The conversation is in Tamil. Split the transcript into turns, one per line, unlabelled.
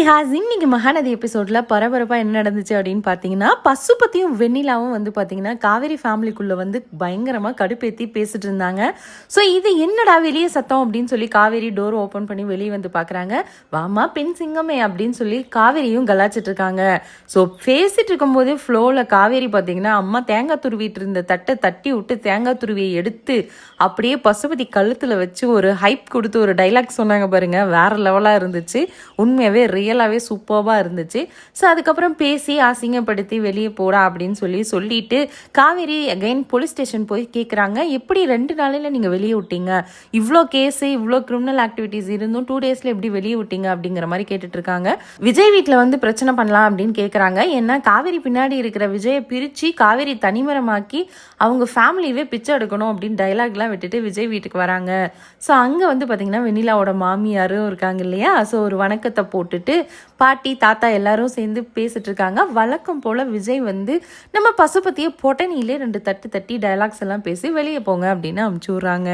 ஹே ஹாஸ் இன்னைக்கு மகாநதி எபிசோடில் பரபரப்பாக என்ன நடந்துச்சு அப்படின்னு பார்த்தீங்கன்னா பசுபத்தியும் வெண்ணிலாவும் வந்து பார்த்தீங்கன்னா காவேரி ஃபேமிலிக்குள்ளே வந்து பயங்கரமாக கடுப்பேற்றி பேசிட்டு இருந்தாங்க. ஸோ இது என்னடா வெளியே சத்தம் அப்படின்னு சொல்லி காவேரி டோர் ஓப்பன் பண்ணி வெளியே வந்து பார்க்குறாங்க வாமா பெண் சிங்கமே அப்படின்னு சொல்லி காவேரியும் கலாச்சிட்டு இருக்காங்க. ஸோ பேசிட்டு இருக்கும்போதே ஃப்ளோவில் காவேரி பார்த்தீங்கன்னா அம்மா தேங்காய் துருவிட்டு இருந்த தட்டை தட்டி விட்டு தேங்காய் துருவியை எடுத்து அப்படியே பசுபதி கழுத்தில் வச்சு ஒரு ஹைப் கொடுத்து ஒரு டைலாக் சொன்னாங்க பாருங்க. வேற லெவலாக இருந்துச்சு. உண்மையாகவே ரியலாகவே சூப்பராக இருந்துச்சு. ஸோ அதுக்கப்புறம் பேசி அசிங்கப்படுத்தி வெளியே போடா அப்படின்னு சொல்லி சொல்லிட்டு காவேரி அகைன் போலீஸ் ஸ்டேஷன் போய் கேட்குறாங்க எப்படி ரெண்டு நாளையில் நீங்கள் வெளியே விட்டீங்க? இவ்வளோ கேஸு இவ்வளோ கிரிமினல் ஆக்டிவிட்டீஸ் இருந்தும் டூ டேஸில் எப்படி வெளியே விட்டீங்க அப்படிங்கிற மாதிரி கேட்டுட்டு இருக்காங்க. விஜய் வீட்டில் வந்து பிரச்சனை பண்ணலாம் அப்படின்னு கேட்குறாங்க ஏன்னா காவேரி பின்னாடி இருக்கிற விஜயை பிரித்து காவேரி தனிமரமாக்கி அவங்க ஃபேமிலியவே பிச்சை எடுக்கணும் அப்படின்னு டைலாக்லாம் விட்டுட்டு விஜய் வீட்டுக்கு வராங்க. ஸோ அங்கே வந்து பார்த்தீங்கன்னா வெண்ணிலாவோட மாமியாரும் இருக்காங்க இல்லையா? ஸோ ஒரு வணக்கத்தை போட்டுட்டு பாட்டி தாத்தா எல்லாரும் சேர்ந்து பேசிட்டு இருக்காங்க வழக்கம் போல் விஜய் வந்து நம்ம பசுபத்தியை பொட்டனியிலே ரெண்டு தட்டு தட்டி டைலாக்ஸ் எல்லாம் பேசி வெளியே போங்க அப்படின்னு அமுச்சு விட்றாங்க.